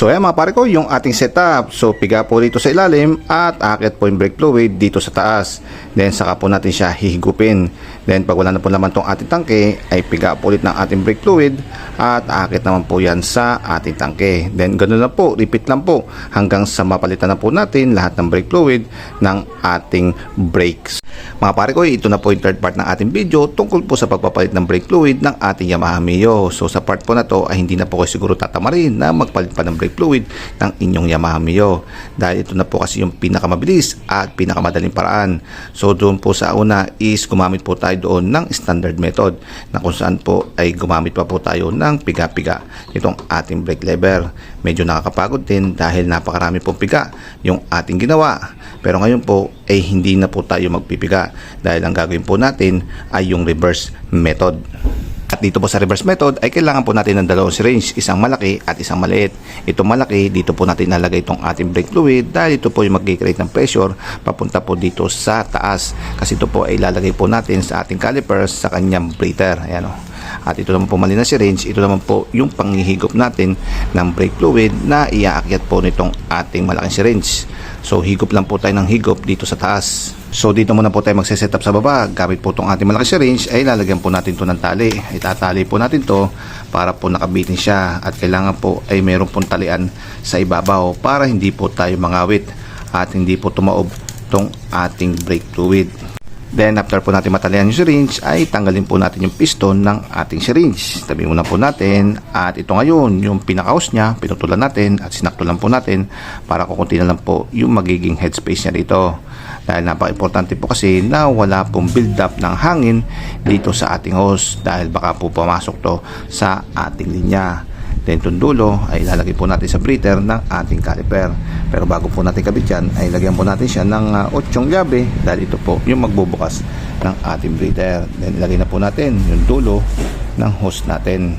So ayan mga pare ko, yung ating setup. So piga po dito sa ilalim at akit po yung brake fluid dito sa taas. Then saka po natin siya hihigupin. Then pag wala na po naman tong ating tangke, ay piga po ulit ng ating brake fluid at akit naman po yan sa ating tangke. Then ganun na po, repeat lang po hanggang sa mapalitan na po natin lahat ng brake fluid ng ating brakes. Mga pare ko, ito na po yung third part ng ating video tungkol po sa pagpapalit ng brake fluid ng ating Yamaha Mio. So sa part po na to ay hindi na po kayo siguro tatamarin na magpalit pa ng brake fluid ng inyong Yamaha Mio. Dahil ito na po kasi yung pinakamabilis at pinakamadaling paraan. So doon po sa una is gumamit po tayo doon ng standard method na kung saan po ay gumamit pa po tayo ng piga-piga itong ating brake lever. Medyo nakakapagod din dahil napakarami pong piga yung ating ginawa. Pero ngayon po ay hindi na po tayo magpipiga dahil ang gagawin po natin ay yung reverse method. At dito po sa reverse method ay kailangan po natin ng dalawang syringe, isang malaki at isang maliit. Itong malaki, dito po natin nalagay itong ating brake fluid dahil ito po yung mag-create ng pressure papunta po dito sa taas. Kasi ito po ay ilalagay po natin sa ating calipers sa kanyang breather. Ayan o. At ito naman po mali na syringe, ito naman po yung panghihigop natin ng brake fluid na iaakyat po nitong ating malaking syringe. So higop lang po tayo ng higop dito sa taas. So dito muna po tayo magse-set sa baba. Gamit po itong ating malaking syringe ay lalagyan po natin to ng tali. Itatali po natin to para po nakabitin siya at kailangan po ay meron pong talian sa ibabaw para hindi po tayo mangawit at hindi po tumaob tong ating brake fluid. Then after po natin matalian yung syringe ay tanggalin po natin yung piston ng ating syringe. Tabi muna po natin at ito ngayon yung pinaka-hose niya pinutulan natin at sinakto lang po natin para kukunti na lang po yung magiging headspace niya dito. Dahil napaka-importante po kasi na wala pong build up ng hangin dito sa ating hose dahil baka po pumasok to sa ating linya. Then itong dulo ay ilalagay po natin sa breather ng ating caliper. Pero bago po natin kabit yan, ay lagyan po natin siya ng uh, 8 llabe dahil ito po yung magbubukas ng ating breather. Then ilagay na po natin yung dulo ng hose natin.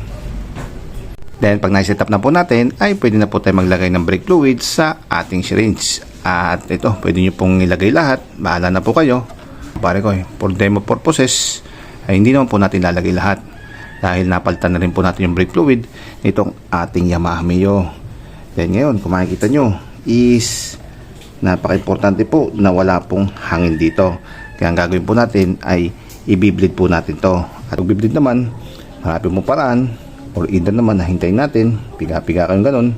Then pag na-set up na po natin, ay pwede na po tayo maglagay ng brake fluid sa ating syringe. At ito, pwede nyo pong ilagay lahat. Bahala na po kayo. Pare ko, eh, for demo purposes, ay hindi naman po natin lalagay lahat dahil napalitan na rin po natin yung brake fluid nitong ating Yamaha Mio. Then ngayon, kung makikita nyo, is napaka-importante po na wala pong hangin dito. Kaya ang gagawin po natin ay i-bleed po natin to. At kung bleed naman, marami mo paraan or either naman nahintayin natin, piga-piga kayong ganun.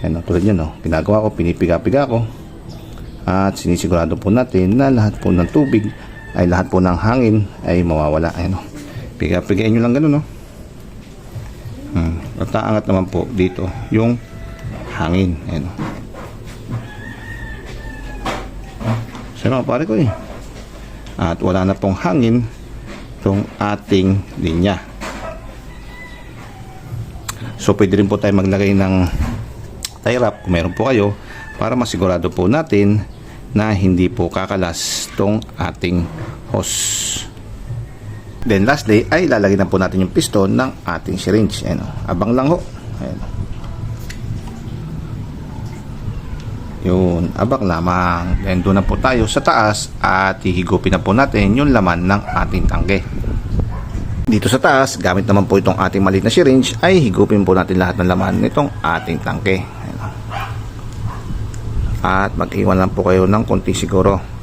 Ayan, tulad yan, no? ginagawa ko, pinipiga-piga ko. At sinisigurado po natin na lahat po ng tubig ay lahat po ng hangin ay mawawala. Ayan, no? Piga-pigain nyo lang ganun, no? Hmm. At naangat naman po dito yung hangin. Ayan, no? Sa mga pare ko eh. At wala na pong hangin itong ating linya. So pwede rin po tayo maglagay ng tie wrap kung meron po kayo para masigurado po natin na hindi po kakalas tong ating hose. Then lastly ay lalagyan na po natin yung piston ng ating syringe. Ayan, abang lang ho. Ayan. Yun, abang lamang. Then doon na po tayo sa taas at hihigupin na po natin yung laman ng ating tangke. Dito sa taas, gamit naman po itong ating maliit na syringe, ay higupin po natin lahat ng laman nitong ating tangke. Ayan. At mag-iwan lang po kayo ng konti siguro.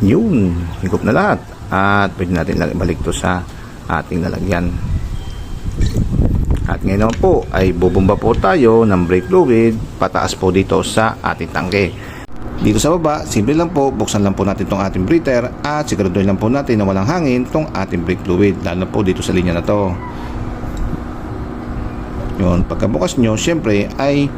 Yun, higup na lahat. At pwede natin balik to sa ating lalagyan. At ngayon po ay bubumba po tayo ng brake fluid pataas po dito sa ating tangke. Dito sa baba, simple lang po, buksan lang po natin itong ating breather at siguraduhin lang po natin na walang hangin itong ating brake fluid, lalo po dito sa linya na to. Yun, pagkabukas nyo, syempre ay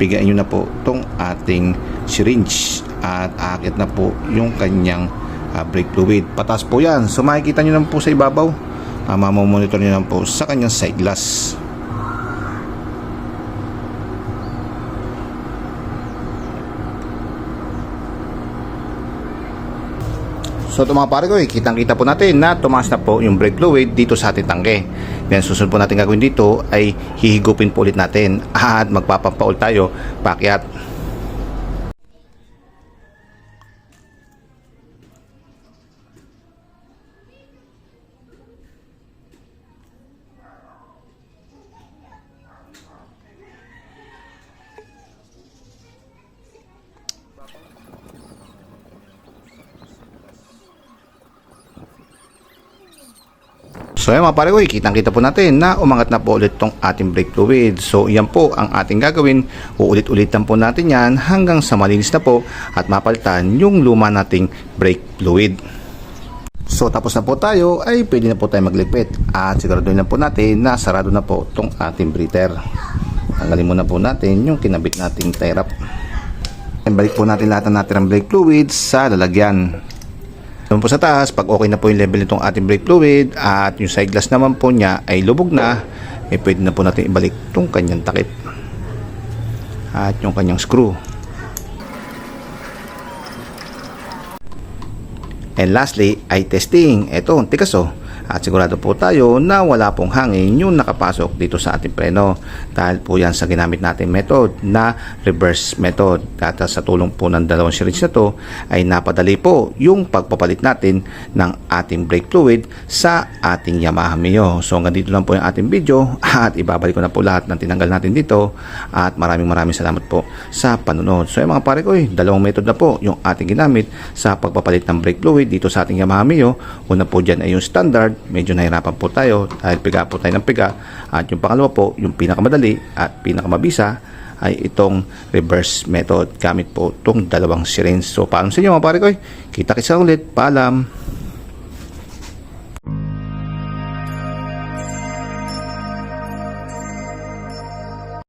pigain nyo na po itong ating syringe at akit na po yung kanyang ah, brake fluid. Patas po yan. So makikita nyo naman po sa ibabaw. Uh, mamamonitor nyo naman po sa kanyang side glass. So ito mga pare ko, eh, kitang-kita po natin na tumaas na po yung brake fluid dito sa ating tangke. Then susunod po natin gagawin dito ay hihigupin po ulit natin at magpapampaul tayo pakyat. So yan mga pare ko, kitang kita po natin na umangat na po ulit tong ating brake fluid. So yan po ang ating gagawin. Uulit-ulitan po natin yan hanggang sa malinis na po at mapalitan yung luma nating brake fluid. So tapos na po tayo ay pwede na po tayo magligpit at siguraduhin na po natin na sarado na po tong ating breather. Tanggalin muna po natin yung kinabit nating tie wrap. Balik po natin lahat ng natirang brake fluid sa lalagyan. Naman po sa taas, pag okay na po yung level nitong ating brake fluid at yung side glass naman po niya ay lubog na, eh pwede na po natin ibalik itong kanyang takip at yung kanyang screw. And lastly ay testing. Ito, tikas oh. At sigurado po tayo na wala pong hangin yung nakapasok dito sa ating preno. Dahil po yan sa ginamit natin method na reverse method. At sa tulong po ng dalawang syringe na to ay napadali po yung pagpapalit natin ng ating brake fluid sa ating Yamaha Mio. So hanggang dito lang po yung ating video at ibabalik ko na po lahat ng tinanggal natin dito at maraming maraming salamat po sa panunod. So yung mga pare ko, eh, dalawang method na po yung ating ginamit sa pagpapalit ng brake fluid dito sa ating Yamaha Mio. Una po dyan ay yung standard, medyo nahirapan po tayo dahil piga po tayo ng piga. At yung pangalawa po, yung pinakamadali at pinakamabisa ay itong reverse method gamit po itong dalawang syringe. So paalam sa inyo mga pare ko, kita kita ulit, paalam.